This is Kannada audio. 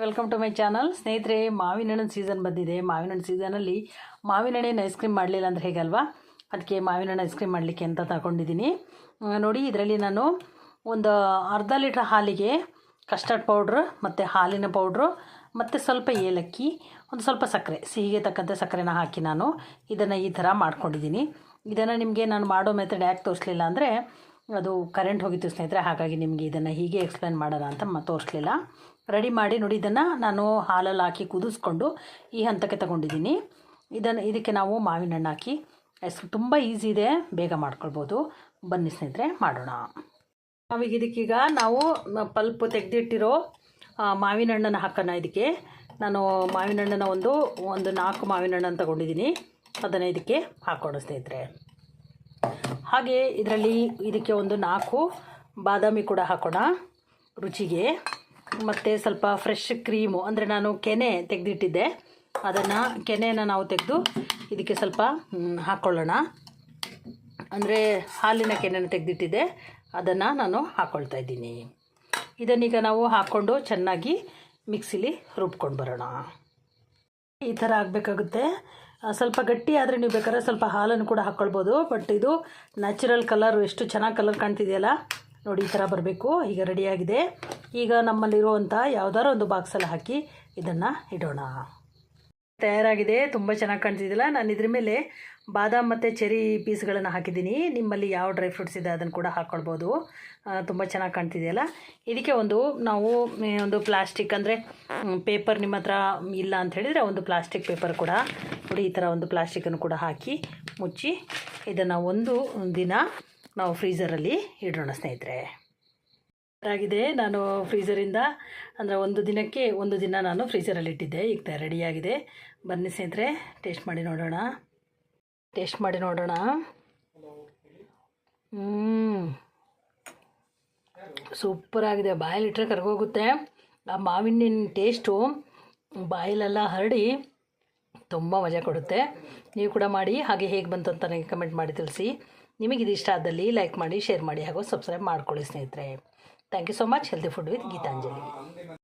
ವೆಲ್ಕಮ್ ಟು ಮೈ ಚಾನಲ್ ಸ್ನೇಹಿತರೆ, ಮಾವಿನ ಹಣ್ಣಿನ ಸೀಸನ್ ಬಂದಿದೆ. ಮಾವಿನ ಹಣ್ಣು ಸೀಸನಲ್ಲಿ ಮಾವಿನ ಹಣ್ಣಿನ ಐಸ್ ಕ್ರೀಮ್ ಮಾಡಲಿಲ್ಲ ಅಂದರೆ ಹೇಗಲ್ವಾ? ಅದಕ್ಕೆ ಮಾವಿನ ಹಣ್ಣು ಐಸ್ ಕ್ರೀಮ್ ಮಾಡಲಿಕ್ಕೆ ಅಂತ ತಗೊಂಡಿದ್ದೀನಿ. ನೋಡಿ, ಇದರಲ್ಲಿ ನಾನು ಒಂದು ಅರ್ಧ ಲೀಟ್ರ್ ಹಾಲಿಗೆ ಕಸ್ಟರ್ಡ್ ಪೌಡ್ರ್ ಮತ್ತು ಹಾಲಿನ ಪೌಡ್ರು ಮತ್ತು ಸ್ವಲ್ಪ ಏಲಕ್ಕಿ, ಒಂದು ಸ್ವಲ್ಪ ಸಕ್ಕರೆ, ಸಿಹಿಗೆ ತಕ್ಕಂತೆ ಸಕ್ಕರೆನ ಹಾಕಿ ನಾನು ಇದನ್ನು ಈ ಥರ ಮಾಡ್ಕೊಂಡಿದ್ದೀನಿ. ಇದನ್ನು ನಿಮಗೆ ನಾನು ಮಾಡೋ ಮೆಥಡ್ ಯಾಕೆ ತೋರಿಸ್ಲಿಲ್ಲ ಅಂದರೆ ಅದು ಕರೆಂಟ್ ಹೋಗಿತ್ತು ಸ್ನೇಹಿತರೆ, ಹಾಗಾಗಿ ನಿಮಗೆ ಇದನ್ನು ಹೀಗೆ ಎಕ್ಸ್ಪ್ಲೇನ್ ಮಾಡೋಣ ಅಂತ ತೋರಿಸ್ಲಿಲ್ಲ. ರೆಡಿ ಮಾಡಿ ನೋಡಿ, ಇದನ್ನು ನಾನು ಹಾಲಲ್ಲಿ ಹಾಕಿ ಕುದಿಸ್ಕೊಂಡು ಈ ಹಂತಕ್ಕೆ ತಗೊಂಡಿದ್ದೀನಿ. ಇದನ್ನು ಇದಕ್ಕೆ ನಾವು ಮಾವಿನ ಹಣ್ಣು ಹಾಕಿ, ಎಸ್, ತುಂಬ ಈಸಿ ಇದೆ, ಬೇಗ ಮಾಡ್ಕೊಳ್ಬೋದು. ಬನ್ನಿ ಸ್ನೇಹಿತರೆ, ಮಾಡೋಣ. ನಾವೀಗ ಇದಕ್ಕೀಗ ನಾವು ಪಲ್ಪ್ ತೆಗೆದಿಟ್ಟಿರೋ ಮಾವಿನ ಹಣ್ಣನ್ನು ಹಾಕೋಣ ಇದಕ್ಕೆ. ನಾನು ಮಾವಿನ ಹಣ್ಣನ್ನು ಒಂದು ಒಂದು ನಾಲ್ಕು ಮಾವಿನ ಹಣ್ಣನ್ನು ತಗೊಂಡಿದ್ದೀನಿ. ಅದನ್ನು ಇದಕ್ಕೆ ಹಾಕೋಣ ಸ್ನೇಹಿತರೆ. ಹಾಗೆ ಇದರಲ್ಲಿ ಇದಕ್ಕೆ ಒಂದು ನಾಲ್ಕು ಬಾದಾಮಿ ಕೂಡ ಹಾಕೋಣ ರುಚಿಗೆ. ಮತ್ತು ಸ್ವಲ್ಪ ಫ್ರೆಶ್ ಕ್ರೀಮು, ಅಂದರೆ ನಾನು ಕೆನೆ ತೆಗೆದಿಟ್ಟಿದ್ದೆ. ಅದನ್ನು ಕೆನೆಯನ್ನು ನಾವು ತೆಗೆದು ಇದಕ್ಕೆ ಸ್ವಲ್ಪ ಹಾಕ್ಕೊಳ್ಳೋಣ ಅಂದರೆ ಹಾಲಿನ ಕೆನೆಯನ್ನು ತೆಗೆದಿಟ್ಟಿದ್ದೆ. ಅದನ್ನು ನಾನು ಹಾಕ್ಕೊಳ್ತಾ ಇದ್ದೀನಿ. ಇದನ್ನೀಗ ನಾವು ಹಾಕ್ಕೊಂಡು ಚೆನ್ನಾಗಿ ಮಿಕ್ಸಿಲಿ ರುಬ್ಕೊಂಡು ಬರೋಣ. ಈ ಥರ ಆಗಬೇಕಾಗುತ್ತೆ. ಸ್ವಲ್ಪ ಗಟ್ಟಿ ಆದರೆ ನೀವು ಬೇಕಾದ್ರೆ ಸ್ವಲ್ಪ ಹಾಲನ್ನು ಕೂಡ ಹಾಕ್ಕೊಳ್ಬೋದು ಬಟ್ ಇದು ನ್ಯಾಚುರಲ್ ಕಲರ್ ಎಷ್ಟು ಚೆನ್ನಾಗಿ ಕಲರ್ ಕಾಣ್ತಿದೆಯಲ್ಲ, ನೋಡಿ ಈ ಥರ ಬರಬೇಕು. ಈಗ ರೆಡಿಯಾಗಿದೆ ಈಗ ನಮ್ಮಲ್ಲಿರುವಂಥ ಯಾವುದಾದ್ರು ಒಂದು ಬಾಕ್ಸಲ್ಲಿ ಹಾಕಿ ಇದನ್ನು ಇಡೋಣ. ತಯಾರಾಗಿದೆ. ತುಂಬ ಚೆನ್ನಾಗಿ ಕಾಣ್ತಿದ್ದಿಲ್ಲ ನಾನು ಇದ್ರ ಮೇಲೆ ಬಾದಾಮ್ ಮತ್ತು ಚೆರಿ ಪೀಸ್ಗಳನ್ನು ಹಾಕಿದ್ದೀನಿ. ನಿಮ್ಮಲ್ಲಿ ಯಾವ ಡ್ರೈ ಫ್ರೂಟ್ಸ್ ಇದೆ ಅದನ್ನು ಕೂಡ ಹಾಕ್ಕೊಳ್ಬೋದು ತುಂಬ ಚೆನ್ನಾಗಿ ಕಾಣ್ತಿದೆಯಲ್ಲ. ಇದಕ್ಕೆ ಒಂದು ನಾವು ಒಂದು ಪ್ಲಾಸ್ಟಿಕ್ ಅಂದರೆ ಪೇಪರ್ ನಿಮ್ಮ ಹತ್ರ ಇಲ್ಲ ಅಂತ ಹೇಳಿದರೆ ಒಂದು ಪ್ಲಾಸ್ಟಿಕ್ ಪೇಪರ್ ಕೂಡ ನೋಡಿ, ಈ ಥರ ಒಂದು ಪ್ಲಾಸ್ಟಿಕನ್ನು ಕೂಡ ಹಾಕಿ ಮುಚ್ಚಿ ಇದನ್ನು ಒಂದು ದಿನ ನಾವು ಫ್ರೀಝರಲ್ಲಿ ಇಡೋಣ ಸ್ನೇಹಿತರೆ. ಆಗಿದೆ, ನಾನು ಫ್ರೀಝರಿಂದ ಅಂದರೆ ಒಂದು ದಿನಕ್ಕೆ ಒಂದು ದಿನ ನಾನು ಫ್ರೀಝರಲ್ಲಿ ಇಟ್ಟಿದ್ದೆ. ಈಗ ರೆಡಿಯಾಗಿದೆ ಬನ್ನಿ ಸ್ನೇಹಿತರೆ ಟೇಸ್ಟ್ ಮಾಡಿ ನೋಡೋಣ. ಟೇಸ್ಟ್ ಮಾಡಿ ನೋಡೋಣ. ಹ್ಞೂ ಸೂಪರಾಗಿದೆ ಬಾಯಲ್ಲಿಟ್ಟರೆ ಕರ್ಗೋಗುತ್ತೆ. ಆ ಮಾವಿನ ಟೇಸ್ಟು ಬಾಯಲೆಲ್ಲ ಹರಡಿ. ತುಂಬ ಮಜಾ ಕೊಡುತ್ತೆ. ನೀವು ಕೂಡ ಮಾಡಿ, ಹಾಗೆ ಹೇಗೆ ಬಂತು ಅಂತ ನನಗೆ ಕಮೆಂಟ್ ಮಾಡಿ ತಿಳಿಸಿ. ನಿಮಗೆ ಇದು ಇಷ್ಟ ಆದಲ್ಲಿ ಲೈಕ್ ಮಾಡಿ ಶೇರ್ ಮಾಡಿ ಹಾಗೂ ಸಬ್ಸ್ಕ್ರೈಬ್ ಮಾಡ್ಕೊಳ್ಳಿ ಸ್ನೇಹಿತರೆ. Thank you so much healthy food with Geetanjali.